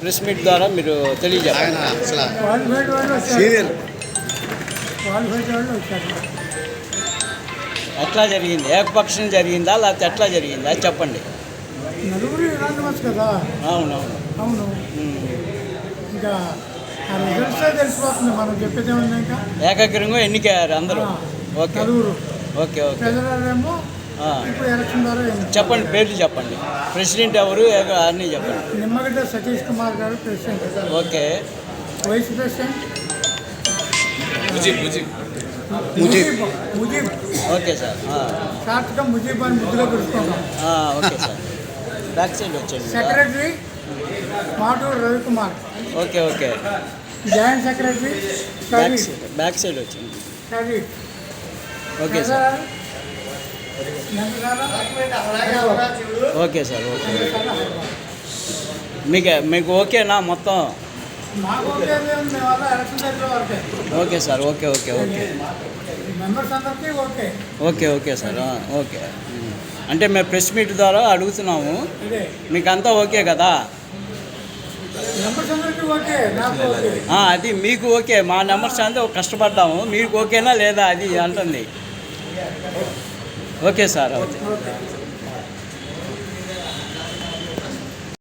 Press meet ద్వారా మీరు తెలియజేయాలి ఆయన అసలు క్వాలిఫైడ్ వాళ్ళు వచ్చారు సీనియర్ క్వాలిఫైడ్ వాళ్ళు వచ్చారు ఎట్లా జరిగింది? ఏకపక్షం జరిగిందా? లేకపోతే ఎట్లా జరిగిందా? చెప్పండి. అవునవును. అవును. ఇంకా తెలిసిపోతుంది? మనం చెప్పేది ఏకగ్రంగా ఎన్నికయ్యారు అందరూ? ఓకే. నలుగురు. Okay okay. ఇప్పుడు ఎలక్షన్ ద్వారా ఎన్నిక. చెప్పండి పేర్లు చెప్పండి. ప్రెసిడెంట్ ఎవరు అన్నీ చెప్పండి. Nimmagadda Satish Kumar garu president. Okay. Vice president. Mujeeb Mujeeb. Mujeeb okay sir ఆ. షార్ట్గా ముజీబ్ అని ముద్దుగా పిలుచుకుంటాం ఆ, ఓకే సార్. బ్యాక్ సైడ్ వచ్చండి secretary Maturu Ravikumar. Okay okay. Joint secretary back side back side okay sir. Okay sir okay. మీకు మీకు ఓకేనా మొత్తం? Okay sir okay okay okay. Okay okay sir okay. అంటే మేము ప్రెస్ మీట్ ద్వారా అడుగుతున్నాము. మీకు అంతా ఓకే కదా? అది మీకు ఓకే. మా నెంబర్స్ అంతా కష్టపడ్డాము మీకు ఓకేనా లేదా అది అంటుంది. Okay sir okay okay